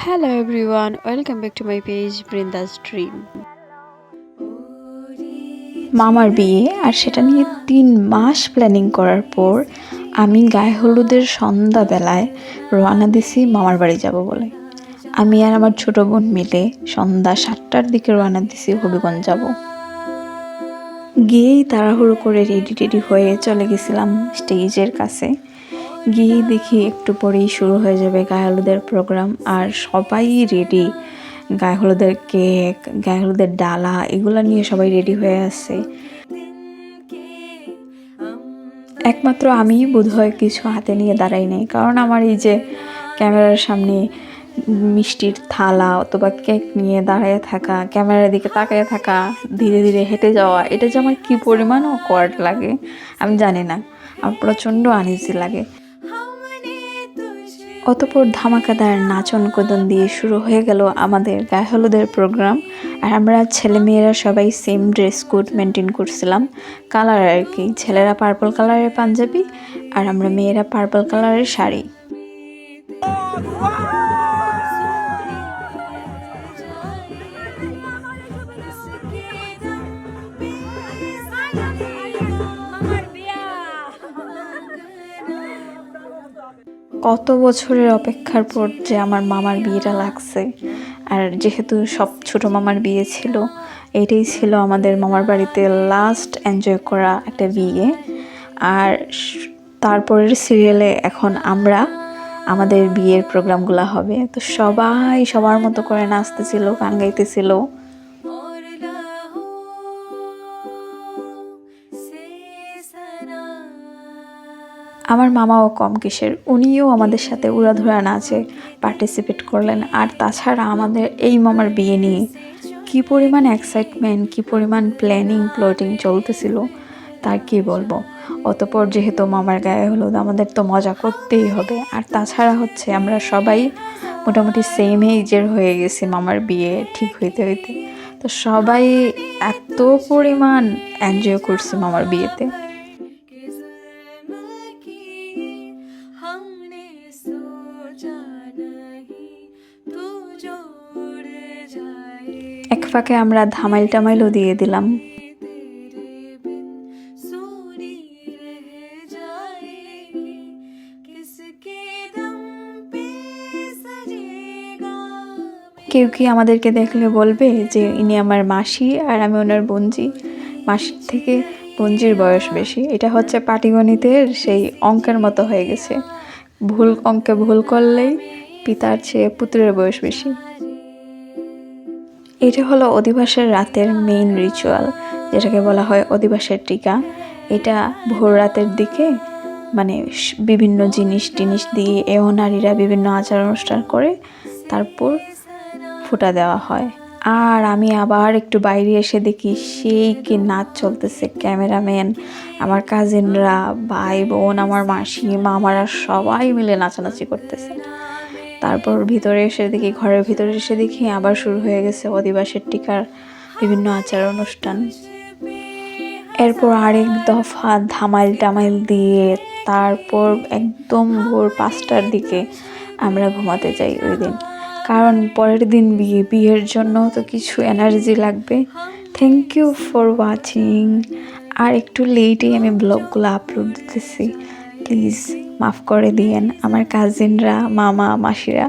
Hello everyone, welcome back to my page Brinda's Dream. মামার বিয়ে আর সেটা নিয়ে তিন মাস প্ল্যানিং করার পর আমি গায়ে হলুদের সন্ধ্যাবেলায় রওনা দিছি মামার বাড়ি যাব বলে। আমি আর আমার ছোট বোন মিলে সন্ধ্যা সাতটার দিকে রওনা দিছি হবিগঞ্জ যাব। গিয়েই তাড়াহুড়ো করে রেডি টেডি হয়ে চলে গেছিলাম স্টেজের কাছে। গিয়ে দেখি একটু পরেই শুরু হয়ে যাবে গায়ে হলুদের প্রোগ্রাম আর সবাই রেডি গায়ে হলুদের কেক গায়ে হলুদের ডালা, এগুলো নিয়ে সবাই রেডি হয়ে আছে। একমাত্র আমি বোধহয় কিছু হাতে নিয়ে দাঁড়াই নাই, কারণ আমার এই যে ক্যামেরার সামনে মিষ্টির থালা অথবা কেক নিয়ে দাঁড়িয়ে থাকা, ক্যামেরার দিকে তাকিয়ে থাকা, ধীরে ধীরে হেঁটে যাওয়া, এটা যে আমার কী পরিমাণ অকওয়ার্ড লাগে, আমি জানি না। আমার প্রচণ্ড আনইজি লাগে। অতপর ধামাকাদার নাচন কদন দিয়ে শুরু হয়ে গেল আমাদের গায়ে হলুদের প্রোগ্রাম আর আমরা ছেলেমেয়েরা সবাই সেম ড্রেস কোড মেনটেন করছিলাম কালার আর কি ছেলেরা পার্পল কালারের পাঞ্জাবি আর আমরা মেয়েরা পার্পল কালারের শাড়ি কত বছরের অপেক্ষার পর যে আমার মামার বিয়েটা লাগছে। আর যেহেতু সব ছোট মামার বিয়ে ছিল, এটাই ছিল আমাদের মামার বাড়িতে লাস্ট এনজয় করা একটা বিয়ে। আর তারপরের সিরিয়ালে এখন আমরা, আমাদের বিয়ের প্রোগ্রামগুলো হবে। তো সবাই সবার মতো করে নাচতেছিল, গান গাইতেছিল। আমার মামাও কম কিসের, উনিও আমাদের সাথে উড়াধুরা নাচে পার্টিসিপেট করলেন। আর তাছাড়া আমাদের এই মামার বিয়ে নিয়ে কী পরিমাণ এক্সাইটমেন্ট কী পরিমাণ প্ল্যানিং প্লটিং চলতেছিল, তার কি বলব? অতপর যেহেতু মামার গায়ে হলুদ, আমাদের তো মজা করতেই হবে। আর তাছাড়া হচ্ছে আমরা সবাই মোটামুটি সেম এজের হয়ে গেছি মামার বিয়ে ঠিক হইতে হইতে। তো সবাই এত পরিমাণ এনজয় করছি মামার বিয়েতে। ফাঁকে আমরা ধামাইল টামাইলও দিয়ে দিলাম। কেউ কি আমাদেরকে দেখলে বলবে যে ইনি আমার মাসি আর আমি ওনার বঞ্জি মাসির থেকে বঞ্জির বয়স বেশি। এটা হচ্ছে পাটিগণিতের সেই অঙ্কের মতো হয়ে গেছে। ভুল অঙ্কে ভুল করলেই পিতার চেয়ে পুত্রের বয়স বেশি। এটা হলো অধিবাসের রাতের মেইন রিচুয়াল যেটাকে বলা হয় অধিবাসের টিকা। এটা ভোর রাতের দিকে মানে বিভিন্ন জিনিস টিনিস দিয়ে এও নারীরা বিভিন্ন আচার অনুষ্ঠান করে তারপর ফুটা দেওয়া হয়। আর আমি আবার একটু বাইরে এসে দেখি সেই কি নাচ চলতেছে ক্যামেরাম্যান, আমার কাজিনরা ভাই বোন আমার মাসি মামারা সবাই মিলে নাচানাচি করতেছে। তারপর ভিতরে এসে দেখি, ঘরের ভিতরে এসে দেখি আবার শুরু হয়ে গেছে অধিবাসের টিকার বিভিন্ন আচার অনুষ্ঠান। এরপর আরেক দফা ধামাইল টামাইল দিয়ে তারপর একদম ভোর পাঁচটার দিকে আমরা ঘুমাতে যাই ওই দিন। কারণ পরের দিন বিয়ে, বিয়ের জন্য তো কিছু এনার্জি লাগবে। থ্যাংক ইউ ফর ওয়াচিং আর একটু লেটেই আমি ব্লগগুলো আপলোড দিতেছি। প্লিজ মাফ করে দিয়েন আমার কাজিনরা মামা মাসিরা।